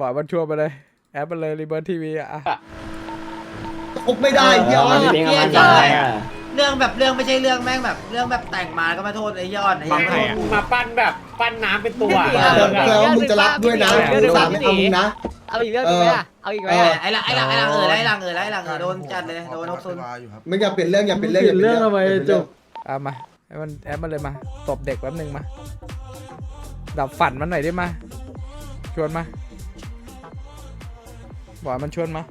บอกมันชวนไปเลย แอปมันเลยรีเบิร์ทีวีอะ คุกไม่ได้เหี้ยเอออะเลี้ยงเหี้ยมันจัยังงไงอะเรื่องแบบเรื่องไม่ใช่เรื่องแม่งแบบเรื่องแบบแต่งมาก็มาโทษไอ้ยอดไอ้บางเหี้คยนมาปั้นแบบปั้นน้ำเป็นตัวแปลแปลว่ามึงจะรับด้วยนะเดี๋ยวกูสามไม่เอามึงนะ เอาอีกเรื่องหนึงไหมอะเอาอีกไหมเอออะไอ้ละไอ้ละไอ้ละเออไอ้ละเออไอ้ละเออโดนจัดเลยโดนนกซุนมึงอย่าเปลี่ยนเรื่องอย่าเปลี่ยนเรื่องอย่าเปลี่ยนเรื่องทำไมอย่าเปลี่ยนจเรื่องบเอามาแอปมันแอปมันเลยมาตบเด็กแป๊บนึงมาดับฝันมันหน่อยได้มา ชวนมา บอยมันชวนมา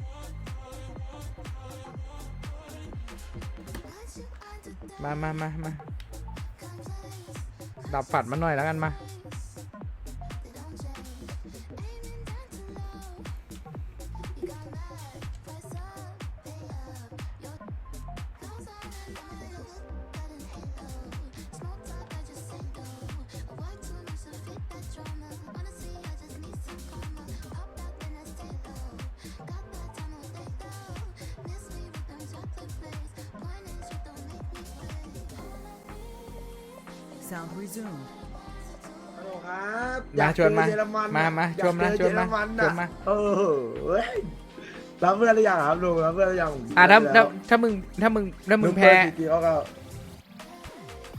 มามามามาดับฝัดมันหน่อยแล้วกันมา Sound resumed. ฮัลโหลครับมาชวนมาอยกเจอเยอรนมามาอยกชวนมาเจอชวนมาเยอรมันชวนมาน่ะเออเฮ้ยรับเพื่อนหรือยังครับลุงรับเพื่อนหรือยังอะถ้าแล้ถ้าวถ้ามึงถ้ามึงถ้ามึงแพ้ เปิดกี่ๆเขาก็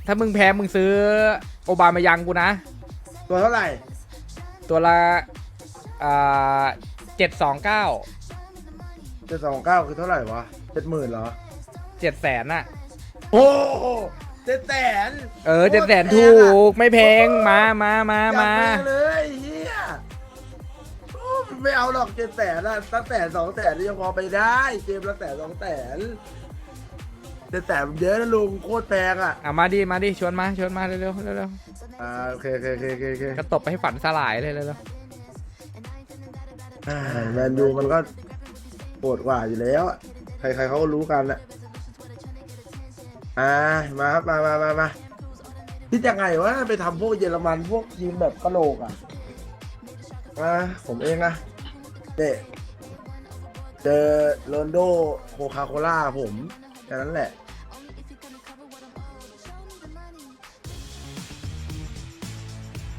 ถ้ามึงแพ้มึงซื้อโอบามายังกูนะ ตัวเท่าไหร่ตัวละอ่าเจ็ดสองเก้าเจ็ดสองเก้าคือเท่าไหร่วะเจ็ดหมื่นเหรอเจ็ดแสนอะโอ้โห เจ็ดแสนเออเจ็ดแสนถูกไม่แพงมามามามาอย่าไปเลยเฮียโอ้ไม่เอาหรอกเจ็ดแสนอะตั้งแต่สองแสนยังพอไปได้เกมละแสนสองแสนเจ็ดแสนมันเยอะนะลุงโคตรแพงอะอะมาดิมาดิชวนมาชวนมาเร็วๆเร็วอ่าโอเคโอเคโอเคโอเคโอเคๆก็ตบไปให้ฝันสลายเลยเร็วอ่าแมนยูมันก็โหดกว่าอยู่แล้วอะใครๆเขาก็รู้กันแหละ อ่ามาครับมามามามาที่จะไงวะไปทำพวกเยอรมันพวกทีมแบบกะโหลกอะอ่าผมเองนะเด็เจอโรนลโดโคคาโคล่าผมแค่นั้นแหละ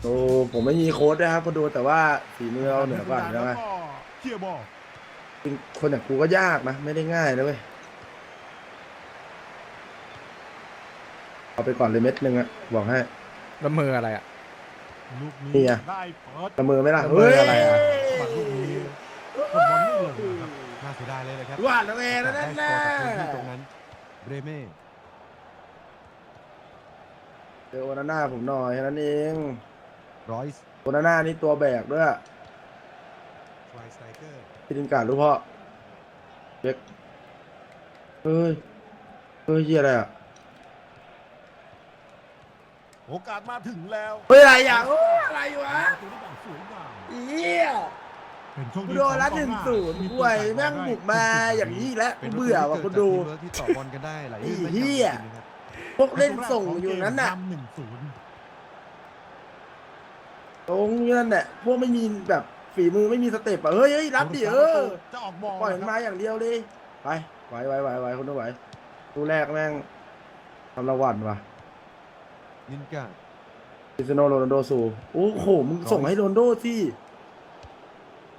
โอ้ผมไม่มีโค้ดนะครับก็ดูแต่ว่าฝีมือเราเหนือกว่าใช่ไหมเคลียร์บอลจริงคนอย่างกูก็ยากนะ ไม่ได้ง่ายนะเว้ย เอาไปก่อนเลยเม็ดหนึงอะบอกให้ๆแล้วมืออะไรอะลูกนี่นี้ไง ได้เปิดละมือไหม่ล่ะละมืออะไรอะบัตรลูกนี้บอลไม่ลงนะครับน่าเสียดายเลยนะครับหวาดระแวงนะนั่นได้น่ะสกอร์จากพื้นที่ตรงนั้นเบรเม่เจอโอนาน่าผมหน่อยแค่นั้นเองรอยส์โอนาน่านี่ตัวแบกด้วยไฟสไตรเกอร์พิดินการดรู้พ่อเช็คเฮ้ยเฮ้ยเฮียอะไรอะ โอกาสมาถึงแล้วเฮ้ยอะไรอะโอ้อะไรวะตัวนี้แบบสวยงามเฮียเป็นโชคกูดีโดนละของหนึ่งกอศูนย์มีป่วยตัวแม่งจ่บุกมาอย่างนี้อีกแล้วเป็กูนเบื่อว่ะปกูระตูดูที่เกิดจากทีมเวิร์คที่ต่อบอลกันได้ไหลลื่นไอ้ไม่เหี้ยจำนะครับพวกเล่นส่งอยู่นั้นน่ะำหนึ่งศูนย์ตรงนั่นแหละพวกไม่มีแบบฝีมือไม่มีสเต็ปอะเฮ้ยเฮ้ยรับดิเออจะออกบอลปล่อยมันนะคมารับอย่างเดียวเลยไปไหวไหวไหวไหวคนต้องไหวตู้แรกแม่งทำละวันว่ะ ลินการ์ดคริสเตียโนโรนัลโดสูโอ้โหมึงส่งให้โรนลโดสิ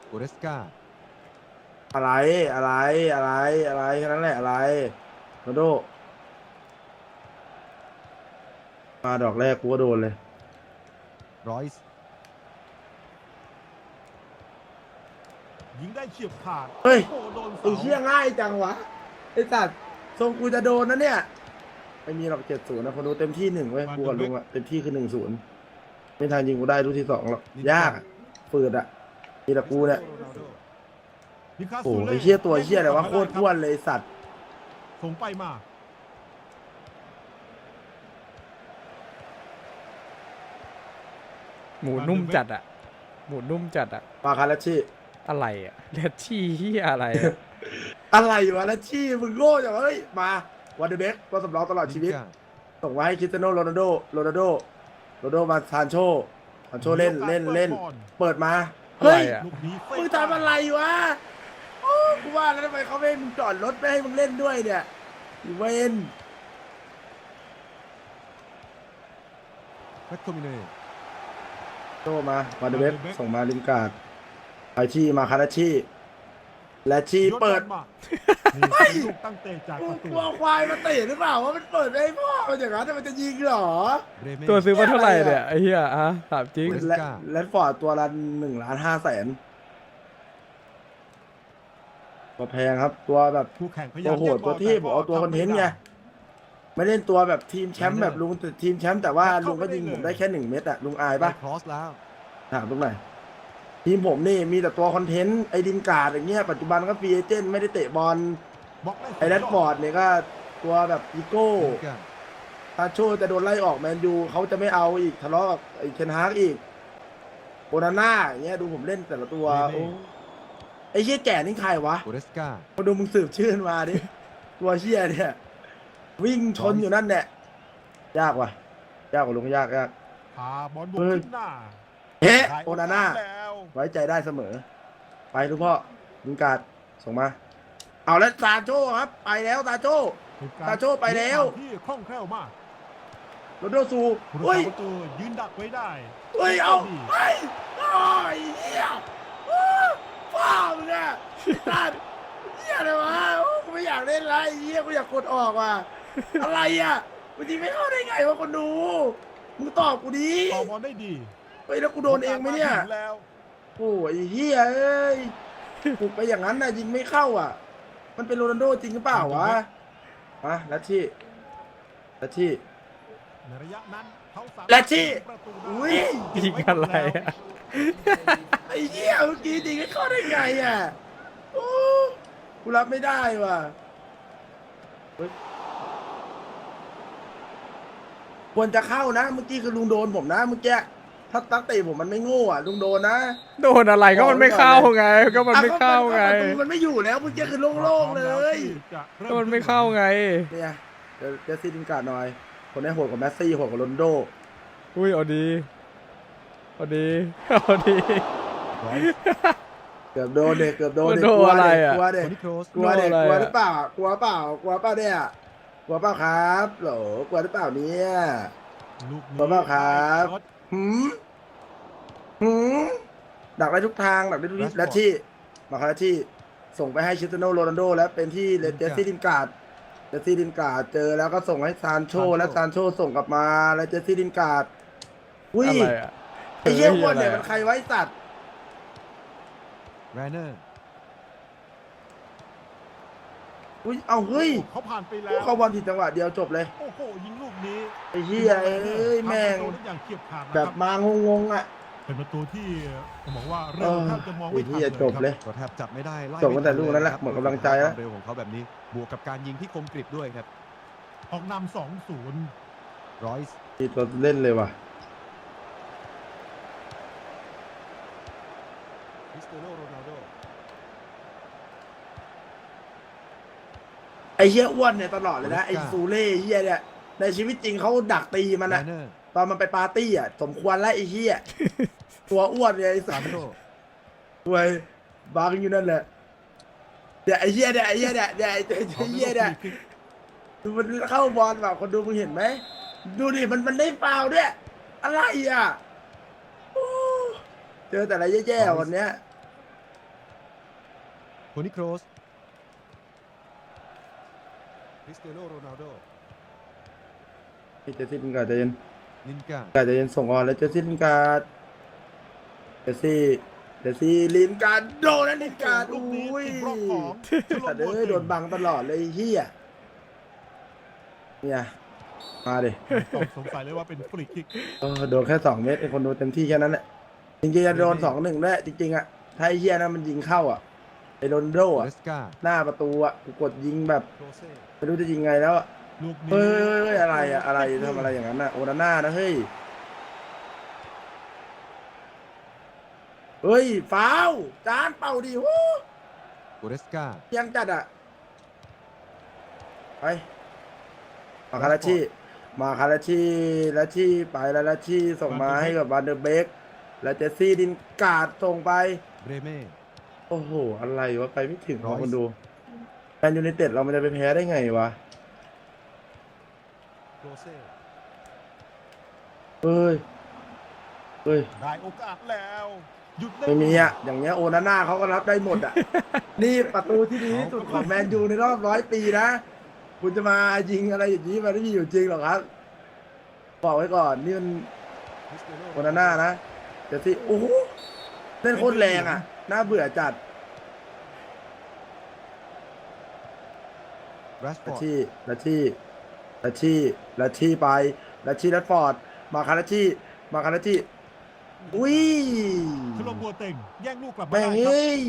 โกเรสกาอะไรอะไรอะไรอะไรแค่นั้นแหละอะไรโรนลโดมาดอกแรกกูก็โดนเลยรอยส์ยิงได้เฉียบขาดเฮ้ยโอ้โดนไอ้เชี่ยง่ายจังวะไอ้สัตว์ทรงกูจะโดนนะเนี่ย ไม่มีหรอกเจ็ดศูนย์นะคนดูเต็มที่หนึ่งเว้ยกูกับลุงอะเต็มที่คือหนึ่งศูนย์ไม่ทางยิงกูได้ลูกที่สองหรอกยากอะฝืดอะมีแต่กูเนี่ยนิคาโอ้ซูโหเล่ไอ้เชี่ยตัวเชี่ยอะไรวะโคตรอ้วนเลยไอ้สัตว์ส่งไปมาหมูนุ่มจัดอะหมูนุ่มจัดอะปาคาราชิอะไรอะเลียชี่เฮียอะไรอะอะไรวะแล้วชี่มึงโง่จังวะเฮ้ยมา วันเดอร์เบกตัวสำรองตลอดชีวิตลินการ์ดส่งมาให้คริสเตียโนโรนัลโดโรนัลโดโรนัลโดมาซานโชซานโชเล่นเล่นเล่น เปิดมาอะไรเฮ้ยอะลูกนี้เฟมึงทำอะไรวะโอ้กูว่าแล้วทำไมเขาไม่ให้มึงจอดรถไม่ให้มึงเล่นด้วยเนี่ยอีเวนแม็กโทมิเน่โตมาวันเดอร์เบกส่งมาลินการ์ดไปาชีมาคาราชี และชีเปิดมานี่เป็นลูกตั้งเตะจากกูประตูกลัวควายมาเตะหรือเปล่าว่ามันเปิดไม่ให้พ่อมันอย่างนั้นมันจะยิงเหรอเรเม่ตัวซื้อมาเท่าไหร่เนี่ยไอ้เหี้ยอะถามจริง และและฟอร์ดตัวละหนึ่งล้านห้าแสนตัวแพงครับตัวแบบคู่แข่งพยาตัยาวมโหดตัวเทพบอกเอาตัวคอนเทนต์ไงไม่เล่นตัวแบบทีมแชมป์แบบลุงแต่ทีมแชมป์แต่ว่าลุงก็ยิงผมได้แค่หนึ่งเม็ดอะลุงอายไปปะครอสแล้วถามตรงไหนอย ทีมผมนี่มีแต่ตัวคอนเทนต์ไอ้ดินการ์ดอย่างเงี้ยปัจจุบันก็ฟรีเอเจนต์ไม่ได้เตะบอลบล็อกได้ไอ้แรดฟอร์ดเนี่ยก็ตัวแบบอีโก้ตาโชจะโดนไล่ออกแมนยูเขาจะไม่เอาอีกทะเลาะกับไอ้เคนฮากอีกโอนาน่าอย่างเงี้ยดูผมเล่นแต่ละตัวโอ้ไอ้เชี่ยแก่นี่ใครวะโอเรสกามาดูมึงสืบชื่อมาดิตัวเชี่ยเนี่ย วิ่งชนอยู่นั่นแหละยากว่ะยากกว่าลุงยากยากพาบอลบุกเฮ้ยขึ้นหน้า เฮ้ได้โอนาน่าแล้วไว้ใจได้เสมอ ไปทุกพ่อลุงการดส่งมา เอาแล้วตาโจ้ครับ ไปแล้วตาโจ้เป็นกรตาโจ้ไปแล้ว ที่คล่องแคล่วมากโรนลโดซูผู้รักเฮ้ยษาประตูยืนดักไว้ได้เฮ้ยเอาเฮ้ยโอ้ยเฮียอ้าวฟ้ามึงอะตัดเฮียอะไรวะโอ้กูไม่อยากเล่นไรเฮียกูอยากกดออกว่ะอะไรอะมันยิงไม่เข้าได้ไงวะคนดูมึงตอบกูดิต่อบอลได้ดีเฮ้ยแล้วกูโดนเองไหมเนี่ยโอกาสาถึงแล้วโอ้ยเฮียเอ้ยปลุกไปอย่างนั้นน่ะยิงไม่เข้าอะ มันเป็นโรนัลโดจริงหรือเปล่าวะมาลัชชี่ลัชชี่ในระยะนั้นเขาสามารถและที่ประตูได้อุ้ยยิงอะไรอะไอ้เหี้ยเมื่อกี้ยิงไม่เข้าได้ไงอะโอ้กูรับไม่ได้ว่ะเฮ้ยควรจะเข้านะ เมื่อกี้คือลุงโดนผมนะเมื่อกี้ ถ้าตั้งเตะผมมันไม่โง่อะลุงโดนนะโดนอะไรก็มันไม่เข้าไง ก็มันไม่เข้าไงอะก็ประตูมันไม่อยู่แล้วเมื่อกี้คือโล่งๆเลยจะเริ่ก็มันไม่เข้าไง เนี่ยเดี๋ยวเจสซี่ดินการ์ดหน่อย คนนี้โหดกว่าแมสซี่โหดกว่าโรนลโดอุ้ยเอาดีเอาดีเอาดีไรส์เกือบโดนเด็กเกือบโดนเด็กโดนกลัวอะไรเด็กอะกลัวเด็กโทนี่โครสกลัวเด็กโดนอะไรกลัวอะหรือเปล่ากลัวเปล่ากลัวเปล่าเนี่ยกลัวเปล่าครับโหลกลัวหรือเปล่าเนี่ยลูกนี้ขอบคุณครับ หืมหืมดักได้ทุกทางดักได้ทุกทิศและที่มาคาราที่ส่งไปให้ชิสโนโรนัลโด แล้วเป็นที่เลเจสซี่ดินการ์ดเจสซี่ดินการ์ดเจอแล้วก็ส่งให้ซานโช และซานโชส่งกลับมาแล้วเจสซี่ดินการ์ดอุ้ยอะไรอะไอ้เหี้ยอ้วนเนี่ยอะไรมันอะใครไว้สัตว์แรเนอร์ อุ้ยเอาเฮ้ยเขาผ่านไปแล้พวกวเขาบอลผิดจังหวะเดียวจบเลยโอ้โหยิงลูกนี้ไอ้เหี้ยเอ้ยแม่งทำประตูได้อย่างเฉียบขาดนะแบบครับมางงๆอะเป็นประตูที่ผมบอกว่าเอเริ่มอแทบจะมองไอ้ไม่ทันเหี้ยจบเลยก็แทบจับไม่ได้ไล่ส่งตั้งแต่ลูกนั้นแหละครับหมดกำลังใจแล้วความเร็วของเขาแบบนี้บวกกับการยิงที่คมกริบด้วยครับออกนำสองศูนย์รอยส์มีตัวเล่นเลยว่ะคริสเตียโนโรนัลโด ไอ้เหี้ยอ้วนเนี่ยตลอดเลยนะ ไอ้ซูเล่เหี้ยเนี่ยในชีวิตจริงเขาดักตีมันแรอะเนอร์ตอนมันไปปาร์ตี้อะสมควรแล้วไอ้เหี้ยตัวอ้วนเนี่ยไอ้สัซาตว์นโชเว้ยบางอยู่นั่นแหละเดี๋ยวไอ้เหี้ยเนี่ยไอ้เหี้ยเนี่ยเดี๋ยวไอ้ไอ้เหี้ยเนี่ยดูมันเข้าบอลแบบคนดูมึงเห็นไหมดูดิมันมันได้ฟาวล์ด้วย อะไรอะโอ้เจอแต่อะไรแย่ๆวันเนี้ยโทนี่โครสค ริสเตียโนโรนัลโดพี่เจสซี่ลินการ์ดใจเย็นลินการ์การ์ดใจเย็นส่งออนแล้วเจสซี่ลินการ์ดเจสซี่เจสซี่ลินการ์ดโดนแล้วลินการ์ดลูกนี้อุ้ยติดบล็อกของสัตว์เอ้ยโดนบังตลอดเลยไอ้เฮียเนี่ยมาดิต้องสงสัยเลยว่าเป็นฟรีคิกเออโดนแค่สองเมตรไอ้คนดูเต็มที่แค่นั้นแหละจริงๆจะโดนสองหนึ่งด้วยจริงๆอะถ้าไอ้เฮียนั้นมันยิงเข้าอะ ไอ้โรนลโดโออะเรสกาหน้าประตูอะกูกดยิงแบบโครเซ่ไม่รู้จะยิงไงแล้วอะลูกนี้เฮ้ยเฮ้ยเฮ้ยอะไรอะอะไรทำอะไรอย่างนั้นอะโอนาน่านะเฮ้ยเฮ้ยฟาวล์จานเป่าดิวู้โอเรสกายังจัดอะไปมาคาราชิมาคาราชิแล้วชีไปแล้วแล้วชีส่งมาให้กับวันเดอร์เบกแล้วเจสซี่ดินการ์ดส่งไปเบรเม่ โอ้โห อะไรวะ ไปไม่ถึงร้ขออย คนดูแมนยูไนเต็ดเรามันจะไปแพ้ได้ไงวะโครเซ่เฮ้ย เฮ้ย ได้โอกาสแล้วหยุดได้ไม่มีอะ อย่างเงี้ยโอนาน่าเขาก็รับได้หมดอะ นี่ประตูที่ดีที่สุดของแมนยูในรอบร้อยปีนะ คุณจะมายิงอะไรอย่างนี้มันไม่มีอยู่จริงหรอกครับ บอกไว้ก่อน นี่มันคริสเตียโนโอนาน่านะเดี๋ยวสิโอ้โหเล่นโคตรแรงอะ น่าเบื่อจัดแรชฟลัอชร์ดชี่ลัชชี่ลัชชี่ลัชชี่ไปลัชชี่ลัดฟอร์ด มาคาราชี่มาคาราชี่อุ้ยชโลบัวเต็งแย่งลูกกลับมาแม่งได้ครับเอ้ย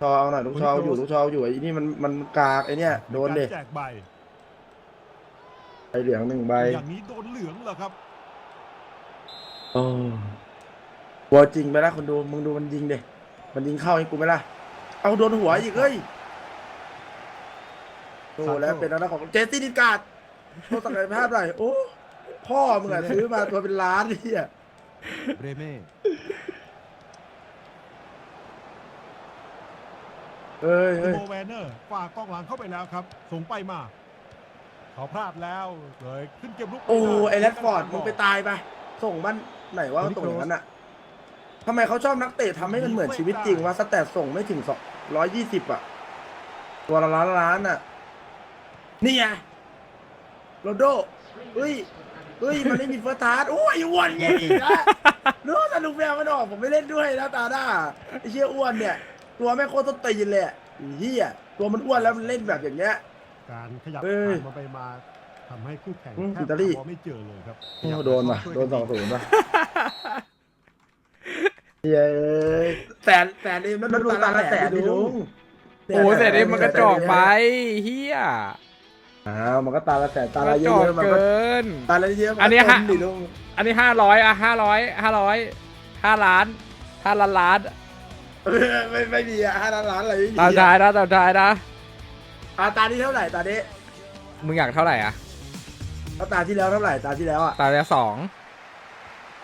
ชอเอาหน่อยลูกชออยู่ลูกชออยู่ไอ้นี่มันมันกากไอ้เนี่ยโดนเด็มีการแจกใบไอเหลืองหนึ่งใบอย่างนี้โดนเหลืองเหรอครับ โอ้ หัวจริงไปละคนดูมึงดูมันยิงเด็มันยิงเข้าให้กูไหมล่ะเอาโดนหัวอีกเอ้ยโอ้แล้วเป็นแล้วของเจสซี่ดินการ์ดโทษสังเกตภาพหน่อยโอ้พ่อมึงอะซื้อมาตัวเป็นล้านนี่อะเบรเม่เอ้ยเอ้ยโบแวนเนอร์ฝากกองหลังเข้าไปแล้วครับส่งไปมาเขาพลาดแล้วเลยขึ้นเกมลุกม่โอ้ด้ไอแรดฟอร์ดมึงไปตายไปส่งมันไหนว่าส่งอย่างนั้นอะ ทำไมเขาชอบนักเตะทำให้มันเหมือนชีวิตจริงว่าสแตทส่งไม่ถึงสองร้อยยี่สิบอะตัวละล้านล้านอะนี่ไงโรนลโดเฮ้ยเฮ้ย มันไม่มีเฟิร์สทาร์ดโอ้ยอ้วนไงอีกนะรู้ว่าสนุกแมวมันออก ผมไม่เล่นด้วยนะตาหน้าไอเชี่ยอ้วนเนี่ย ตัวแม่งโคตรต้นตีนเลยอะไอ้เฮียตัวมันอ้วนแล้วมันเล่นแบบอย่างเงี้ย การขยับเอ้ย ผ่านมาไปมาทำให้คู่แข่งอืมแทอิบตาลีหบอลไม่เจอเลยครับโอ้โดนว่ะโดนสองศูนย์ป่ะ เย้ยแสนแสนเอ็มแล้วดูตาละแสนดิลุงโอ้แต่นี่มันกระจอกไปเฮียอ้าวมันก็ตาละแสนตากละระเยจอกอะๆมันก็เกินตาละเยอะๆมัอันนี้ก็ฮะจดิลุงอันนี้ห้าร้อยอะห้าร้อยห้าร้อยห้าล้านห้าล้านล้านเออไม่ไม่มีอะห้าล้านล้านอะไรไม่มีตามท้ายนะตามท้ายนะอะตาที่เท่าไหร่ตานี้มึงอยากเท่าไหร่อะเอาตาที่แล้วเท่าไหร่ตาที่แล้วอะตาละสอง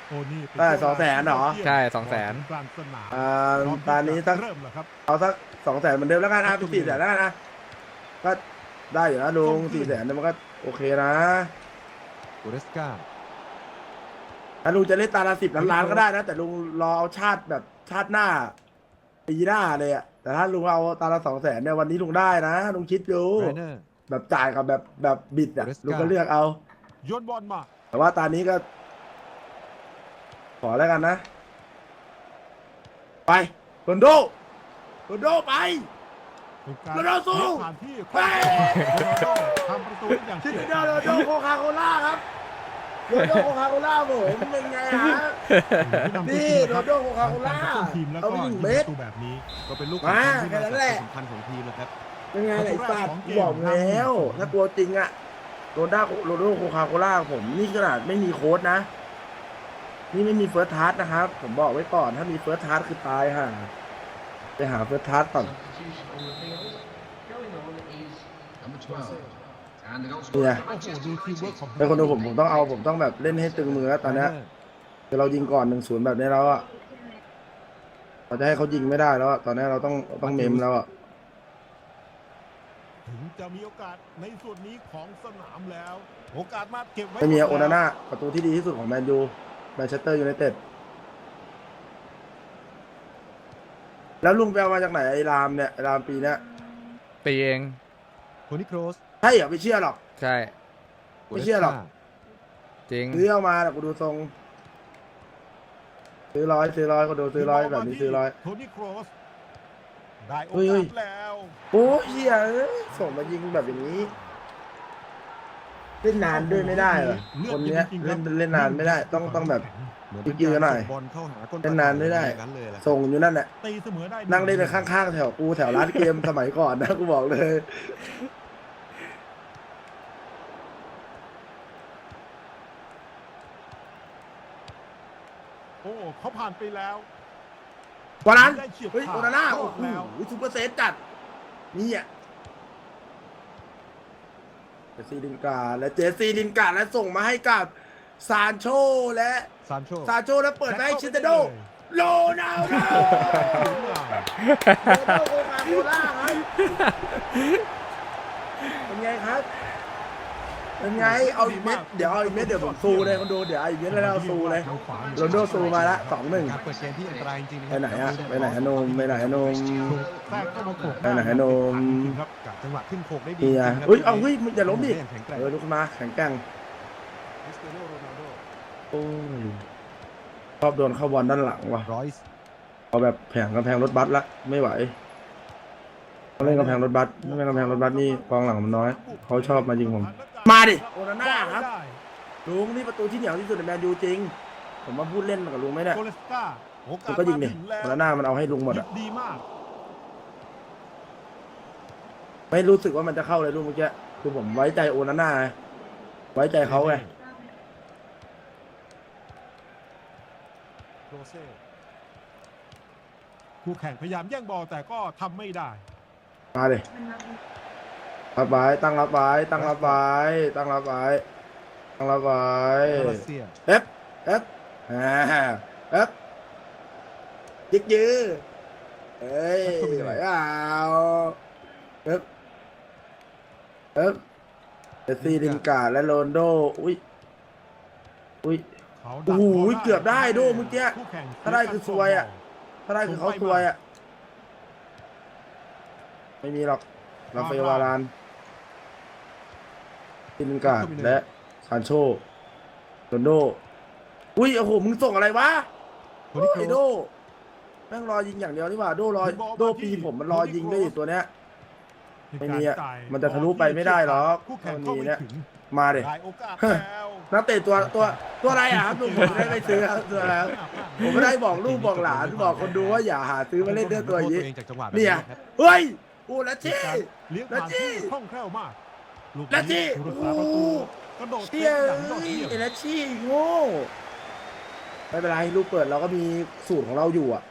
โอ้นี่เป็นได้สองแสนเหรอใช่สองแสน กลางสนามอ่าพร้อมที่ตานี้จะสักเริ่มแล้วครับเอาสักสองแสนเหมือนเดิมแล้วกันอะเป็นสี่แสนแล้วกันนะก็ได้อยู่นะลุงสี่แสนเนี่ยมันก็โอเคนะโกเรสกาถ้าลุงจะเล่นตาละสิบล้านล้านก็ได้นะ แต่ลุงรอเอาชาติแบบชาติหน้าปีหน้าเลยอะแต่ถ้าลุงเอาตาละสองแสนเนี่ยวันนี้ลุงได้นะลุงคิดดูเรเนอร์ แบบจ่ายกับแบบแบบบิดอะ Goretzka ลุงก็เลือกเอา โยนบอลมาแต่ว่าตานี้ก็ข อแล้วกันนะ ไปโรนลโดโรนลโดไปเป็นการโรนัลโดสู้เลี้ยงผ่านที่ไป โรนัลโดทำประตูได้อย่างชิเฉีดยบเดอร์โรนลโดโคคาโคล่าครับโรนลโดโคคาโคล่าผมเป็นไงฮะ นี่โรนัลโดโคคาโคล่าต้นทีมแล้วเอาก็ไปหนึ่งยิงเมปตรระตูแบบนี้ ก็เป็นลูกมาสำคัญที่แค่มานั้จากนแหละความสำคัญของทีมนะครับ เป็นไงไหนสัตว์บอกแล้วถ้ากลัวจริงอะโรนด้าโรนลโดโคคาโคล่าผมนี่ขนาดไม่มีโค้ดนะ นี่ไม่มีเฟิร์สทัสนะครับ ผมบอกไว้ก่อนถ้ามีเฟิร์สทัสคือตายห่าไปหาเฟิร์สทัสก่อนเนี่ยโอ้โหดูทีมเวิร์กของเป็นคนดูผมผมต้องเอาผมต้องแบบเล่นให้ตึงมือแล้วตอนเนี้ยคือเรายิงก่อนหนึ่งศูนย์แบบนี้แล้วอะเราจะให้เขายิงไม่ได้แล้วอะตอนนี้เราต้องต้องเมมแล้วอะถึงจะมีโอกาสในส่วนนี้ของสนามแล้ว โอกาสมาเก็บไว้ไม่มีหดโอแล้วนาน่าประตูที่ดีที่สุดของแมนยู แมนเชสเตอร์ยูไนเต็ดแล้วลุงไปเอามาจากไหนไอ้รามเนี่ยไอ้รามปีเนี้ยตีเองโทนี่โครสใช่เหรอไม่เชื่อหรอก ใช่ ไม่เชื่อหรอก จริงซื้อเอามาแต่กูดูทรงซื้อร้อยซื้อร้อยก็ดูซื้อร้อยแบบนี้ซื้อร้อยโทนี่โครสได้โอเฮ้ยเฮ้กายสแล้วโอ้ยเฮียเอ้ยส่งมายิงแบบอย่างนี้ เล่นนานด้วยไม่ได้เหรอคนเนี้ยเล่นเล่นนานไม่ได้ ต้องต้องแบบเหมือนจริงๆหน่อยส่บอลเข้าหาก้นเล่นนานไม่ได้อย่างนั้นเลยแหละส่งอยู่นั่นแหละตีเสมอได้นั่งเล่นข้างๆแถวกูแถวร้านเกมสมัยก่อนนะกูบอกเลยโอ้เขาผ่านไปแล้ววันนั้นได้เฉียบเฮ้ยขาดโอนาน่าโลโอ้กโหแล้วซูเปอร์เซฟจัดนี่อะเจ สซี่ลินการ์ดและเจสซี่ลินการ์ดและส่งมาให้กับซานโชและซานโชซานโชแล้วเปิดให้ชินเตโดโรนัลโดสวยงามโรนัลโดโคคาโคล่าครับเป็นไงครับโเป็นไง เอาอีกเม็ด เดี๋ยวเอาอีกเม็ดเดี๋ยวผมซูเลยคนดู เดี๋ยวเอาอีกเม็ดแล้วเราซูเลยโรนลโดซูมาละสองหนึ่งการเปิดเกมที่อันตรายจริงๆไปไหนอะไปไหนอะโนมไปไหนอะโนม แทรกเข้ามาโขกไปไหนอะโนม ครับกับจังหวะขึ้นโคกได้ดีนี่ไงจริงๆครับเฮ้ย เอาเฮ้ยมึงอย่าล้มดิโโหแข็งแกร่งเออลุกขึ้นมาแข็งแกร่งคริสเตียโนโรนัลโดโอ้ยชอบโดนเข้าบอลด้านหลังว่ะรอยส์เอาแบบแผงกำแพงรถบัสละไม่ไหวเขาเล่นกำแพงรถบัสไม่เล่นกำแพงรถบัสนี่กองหลังมันน้อย เขาชอบมายิงผม มาดิ โอนาน่าครับได้ลุงนี่ประตูที่เหนียวที่สุดในแมนยูจริง ผมมาพูดเล่นกับลุงไหมเนี่ยโกเลสกาโอกาลุสงก็ยิงดิมาถึแล้วโอนาน่ามันเอาให้ลุงหมดอะดีมาก ไม่รู้สึกว่ามันจะเข้าเลยลูกเมื่อกี้คือผมไว้ใจโอนาน่าไงไว้ใจเขาไงโรเซ่คู่แข่งพยายามแย่งบอลแต่ก็ทำไม่ได้ มาเลย รับไว้ตั้งรับไว้ตั้งรับไว้ตั้งรับไว้ตั้งรับไว้คาราเซียเอฟเอฟอ่าเอฟยิกยือเอ้ยไหวเปล่าเอฟเอฟเดซีลินการ์ดและโรนลโดอุ้ยอุ้ยเขาดักโอ้โหบลเกือบได้โด่เมื่อกี้คู่แข่งถ้าได้คือซวยอะถ้าได้คือเขาซวยอะไม่มีหรอกราฟาเอลวาราน ซินการ์ดและซานโชโรนลโดอุ้ยโอ้โหมึงส่งอะไรวะโทนี่โคไอรโดสแม่งรอยิงอย่างเดียวนี่หว่าโดรอโดปีผมมันรอยิงด้วยดิตัวเนี้ยไม่มีอะการจ่ายมันจะทะลุไปไม่ได้หรอกคู่แข่งมันเข้ามีไม่เนี่ยถึงมาเด็ได้โอกาสแล้วนักเตะตัวตัวตัวอะไรอะครับลุงผมไม่ได้ไปซื้อครับตัวอะไรครับผมไม่ได้บอกลูกบอกหลานบอกคนดูว่าอย่าหาซื้อมาเล่นเรื่องตัวอย่างนี้โทษเองจากจังหวะแบบเนี่ยครับเฮ้ยโอ้ละเช่เลี้ยงและผ่านจี้ที่คล่องแคล่วมาก ลูกและจี้ผู้รักษาประตูกระโดดเชี่ยอย่างยอดเอ้ยเยี่ยมไอ้ละชี่โง่ไม่เป็นไรลูกเปิดเราก็มีสูตรของเราอยู่อะ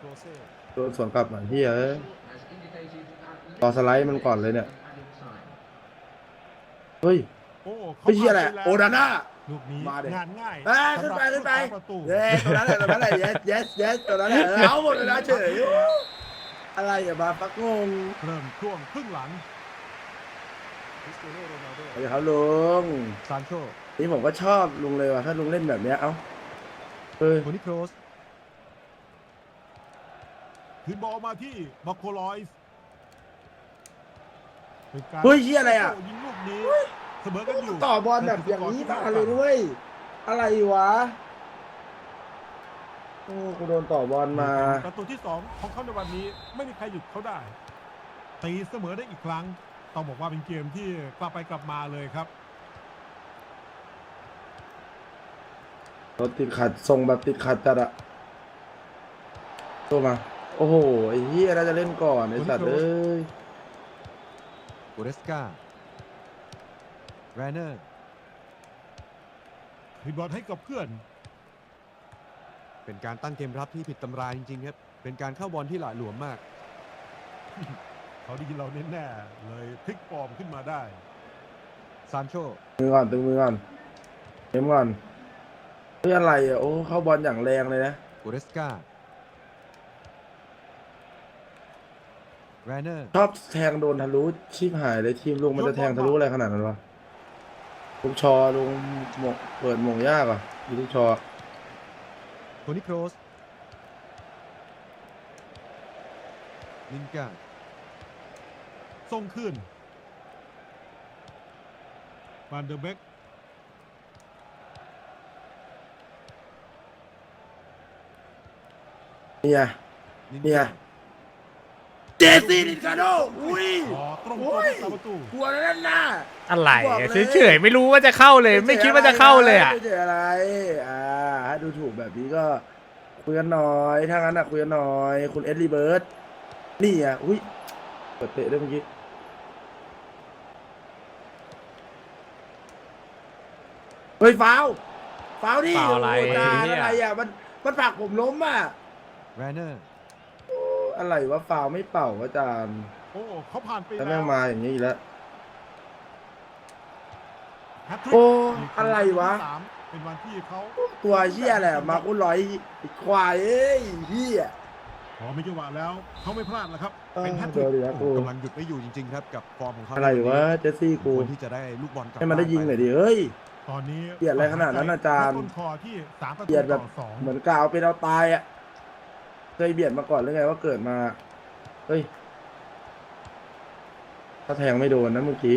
โรเซ่โดนสวนกลับหน่อยที่เอ้ยรอสไลด์มันก่อนเลยเนี่ยเฮ้ยโอ้ขาไม่เชี่ยอะไรผ่านปแล้วโอนาน่า ลูกนี้มาดิ งานง่ายอ่าขึ้นไปขึ้นไปสำหรับผู้รักษาประตูเย้ตัวนั้นแหละตัวนั้นแหละ yes yes yes ตัวนั้นแหละเออเอาหมดเลยนะเฉยอะไรอะบาฟักงง เริ่มช่วงครึ่งหลังคริส เตียโนโรนัลโดสวัสดีครับลุงซานโชนี่ผมก็ชอบลุงเลยว่ะถ้าลุงเล่นแบบเนี้ยเอ้าเฮ้ยโทนี่โครสคืนบอลมาที่บัคโคลอยส์เป็นการเฮ้ยเฮียอะไรอะยิงลูกนี้เสมอกันอยู่ต่อบอลแบบอย่างนี้มาเลยด้วย อะไรวะโอ้กูโดนต่อบอลมาประตูที่สองของเขาในวันนี้ ไม่มีใครหยุดเขาได้ตีเสมอได้อีกครั้ง ต้องบอกว่าเป็นเกมที่กลับไปกลับมาเลยครับ รถติดขัดทรงแบบติดขัดจัดอะตัวมา โอ้โห ไอ้เหี้ยน่าจะเล่นก่อน ไอ้สัตว์เอ้ยโกเรสกาแรนเนอร์คืนบอลให้กับเพื่อน เป็นการตั้งเกมรับที่ผิดตำราจริงๆครับ เป็นการเข้าบอลที่หละหลวมมาก เขาได้ยินเราแน่ๆเลยพลิกฟอร์มขึ้นมาได้ซานโชมือก่อนตึงมือก่อนเต็มก่อนเฮ้ยอะไรอะโอ้เข้าบอลอย่างแรงเลยนะโกเรสกาแรนเนอร์ชอบแทงโดนทะลุชิบหายเลยทีมลุงมันจะแทงทะลุอะไรขนาดนั้นวะลุงชอลุงหมกเปิดหมงยากอะอยู่ลูกชอโทนี่โครสลินการ์ด ส่งขึ้นฟานเดอร์เบกเนี่ยลินเนี่ยการ์ดเจซี่ลินการ์โดอุ้ยอ๋อตรงโอ้ตัวยผู้รักษาประตู หัวนั่นน่ะ อะไรบอกเลย เฉยๆไม่รู้ว่าจะเข้าเลย ไม่คิดว่าจะเข้าเลยอะ ไม่เจออะไร อ่าถ้าดูถูกแบบนี้ก็คุยกันหน่อยถ้างั้นอะคุยกันหน่อย คุณเอ็ดรีเบิร์ตนี่อะอุ้ยเปิดเตะด้วยเมื่อกี้ ฮ้ยฟาวล์ฟาวล์ดิฟาวล์อะไรโยจานเหี้ย อะไรอะมันมันผลักผมล้มอะแรนเนอร์อะไรวะฟาวล์ไม่เป่าวะอาจารย์โอ้เขาผ่านไปแล้วแล้แม่วงมาอย่างนี้อีกแล้วแฮตทริกโอ้อะไรวะสามเป็นวันที่เขาตัวเหี้ยแหละมากุร้อยไอ้ควายเอ้ยเหี้ยพอมีจังหวะแล้วเขาไม่พลาดแล้วครับเออเป็นแฮตทเดี๋ยวริเดี๋ยวกกูกำลังหยุดไม่อยู่จริงๆครับกับฟอร์มของเขาอะไรวะเจสซี่กู ควรที่จะได้ลูกบอลกลับให้มันได้ยิงหน่อยบ้าดิเฮ้ย ตอนนี้เกลียดอะไรขนาดนั้นอาจารย์ต้นคอที่สามประตูเกลียดแบบต่อสองเหมือนกาวเป็นเอาตายอะเคยเบียดมาก่อนหรือไงว่าเกิดมาเฮ้ยถ้าแทงไม่โดนนะเมื่อกี้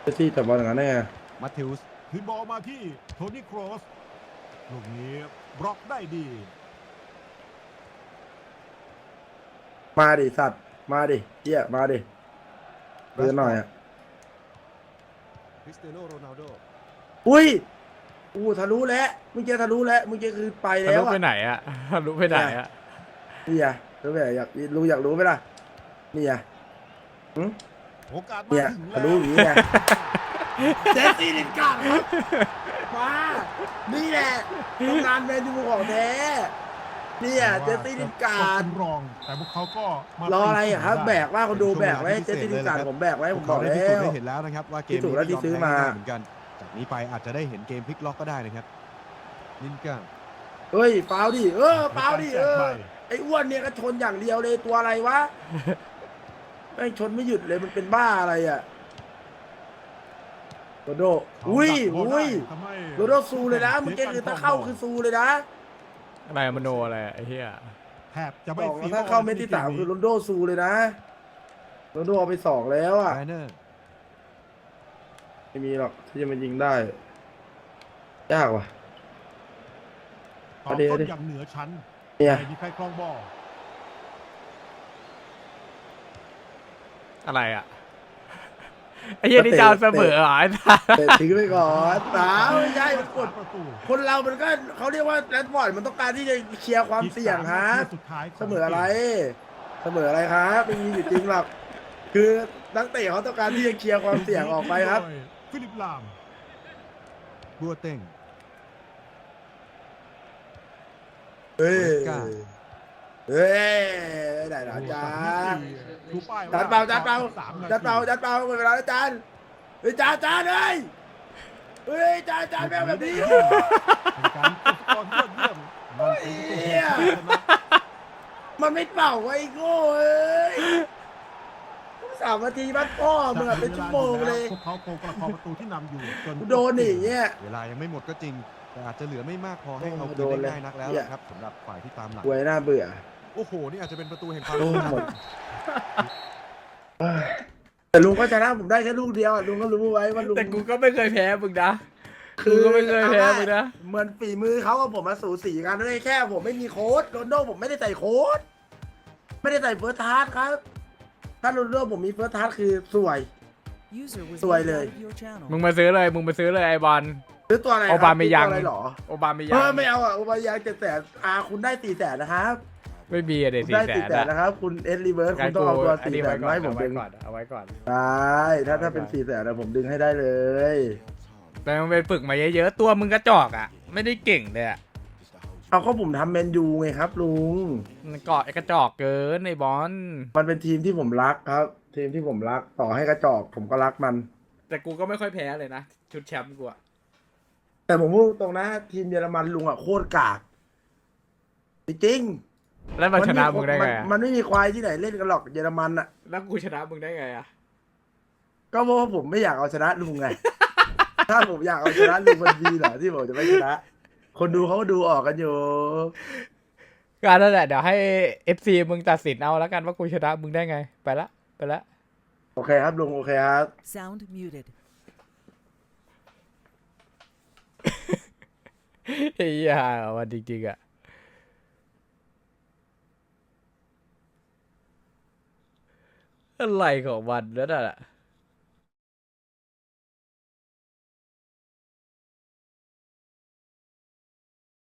เจสซี่จับบอลอย่างนั้นได้ไงมัตเทอุสคืนบอลมาที่โทนี่โครสลูกนี้บล็อกได้ดี มาดิสัตว์ มาดิเหี้ยมาดิเดินหน่อยอะคริสเตียโนโรนัลโด อุ้ยอู้ทะลุแล้วเมื่อกี้ทะลุแล้วเมื่อกี้คือไปทะแล้วลุอะไปไหนอะทะลุไปไหนอะนี่อะรู้ไหมอยากรู้อยากรู้ไหมล่ะนี่อะหึโอกาสมาเนี่ยถึงทะแล้วลุอย่างนี้ไงเจสซี่ลินการ์ดครับมานี่แหละทำงานเมนูของแท้เนี่ยเจสซี่ลินการ์ดตกเป็นรอง แต่พวกเขาก็มารออะไรอะครับแบกว่าคนดูเป็นช่วงแบกไว้เวลาที่เจสซี่พิลิเศษนการ์ดเลยนะครับผมแบกไว้พผวมกบอเขากได้แล้พิสูจน์ว ให้เห็นแล้วนะครับว่าเกมพิสูจน์นี้แล้วที่ซื้อมาไได้เหมือนกันจาก นี้ไปอาจจะได้เห็นเกมพลิกล็อกก็ได้นะครับลินการ์เฮ้ยเปล่าดิเออเปล่าดิเออแจกใบไอ้อ้วนเนี่ยก็ชนอย่างเดียวเลยตัวอะไรวะแม่งชนไม่หยุดเลยมันเป็นบ้าอะไรอะโรโดอุ้ยเขาดักบลอุ้ยได้ทำให้โรโดซูเลยนะเมื่อกี้คือถ้าเข้าคือซูเลยนะอะไรมโนอะไรอะไอ้เหี้ยแทบจะสไม่องสีถ้าเข้าเม็ดที่สามคือโรนลโดซูเลยนะโรนลโดเอาไปสองแล้วอะ ไรเนอร์ไม่มีหรอกที่จะมายิงได้ ยากว่ะต่อเอาดิต้เอานดิ อย่างเหนือชั้นเนี่ยไม่มีใครคลองบอลอะไรอะไอ้เหี้ยนี่จะเอาเสมอเหรอไอ้สัสเตะทิ้งไปก่อนสาวไม่ใช่มันกด ประตูคนเรามันก็เขาเรียกว่าแรดบอร์ดมันต้องการที่จะเคลียร์ความเสี่ยงฮะอีกสามนาทีสุดท้ายขงเสมออะไร เสมออะไรครับไม่มีอยู่จริงหรอก คือนักเตะเขาต้องการที่จะเคลียร์ความเสี่ยงออกไปครับโดย ฟิลิปลาม บัวเต็งเฮ้ยกล้าเฮ้ยไหนนะอาจารย์ดูป้ายจัดเปล่าจัดเปล่าสมนทีจัดเปล่าจัดเปล่าหมดเวลาแล้วอาจารย์เฮ้ยจานจานเฮ้ยเฮ้ยจานจานแม่งแบบนี้เป็นการกดก่อนยอดเยี่ยมมันเป็นประตูเหี้ยที่ชนะมันไม่เป่าไว้โง่เอ้ย สามนาทีบ้านพ่อมึงอะเป็นชั่วโมงเลยพวกเขาโกงประคองประตูที่นำอยู่จนกูโดนหนีอย่างเงี้ยเวลายังไม่หมดก็จริง แต่อาจจะเหลือไม่มากพอให้เอาโดคืนนเลยได้ง่ายนักแล้วเหี้ยนะครับสำหรับฝ่ายที่ตามหลังหวยน่าเบื่อโอ้โหนี่อาจจะเป็นประตูแห่งความโอ้ชนะหมดแต่ลุงก็ชนะผมได้แค่ลูกเดียวอะลุงก็รู้ไว้ว่าลุงแต่กูก็ไม่เคยแพ้มึงนะกูก็ไม่เคยแพ้มึงนะ เหมือนฝีมือเขากับผมมาสูสีกันด้วยแค่ผมไม่มีโค้ดโรนลโดผมไม่ได้ใส่โค้ดไม่ได้ใส่เฟิร์สทาร์ครับ ถ้าโรนลโดผมมีเฟิร์สทาร์คือสวย สวยเลย มึงมาซื้อเลย มึงมาซื้อเลยไอ้บอล ซื้อตัวอะไรครัโอบาเมยัง ซื้อตัวอะไรหรอโอบามิเอยังอไม่เอาอะโอบาเมยังเจ็ดแสนอาคุณได้สี่แสนนะครับไม่มีอะเด็คุณสี่ได้แสสี่นแสนอะนะครับ คุณเอสรีเวิร์สคุการณต้องเอาตัวอันสี่นี้แสไว้นก่อนมาให้ผมเอาไว้ดึงก่อนเอาไว้ก่อนได้ถ้าถ้าเป็นสี่แสนนะผมดึงให้ได้เลย แต่มึงไปฝึกมาเยอะๆตัวมึงกระจอกอะ ไม่ได้เก่งเลยอะ เอาก็ผมทำแมนยูไงครับ ลุง มันเกาะไอ้กระจอกเกินไอ้บอลมันเป็นทีมที่ผมรักครับ ทีมที่ผมรักต่อให้กระจอกผมก็รักมัน แต่กูก็ไม่ค่อยแพ้เลยนะ ชุดแชมป์กูอะแต่ผมพูดตรงนะทีมเยอรมันลุงอะโคตรกากจริงๆแล้วมันชนะไมึงได้ไงอะมันไม่มีควายที่ไหนเล่นกันหรอกเยอรมันอะ แล้วกูชนะมึงได้ไงอะก็เพราะว่าผมไม่อยากเอาชนะลุงไง ถ้าผมอยากเอาชนะลุงมันดีเหรอที่ผมจะไม่ชนะ คนดูเขาก็ดูออกกันอยู่ก็นั่นแหละเดี๋ยวให้ FC มึงตัดสินเอาแล้วกันว่ากูชนะมึงได้ไง ไปละ ไปละ โอเคครับลุงโอเคครับ Sound muted. เฮียวันจริงๆอะอะไรของมันนั่นน่ะ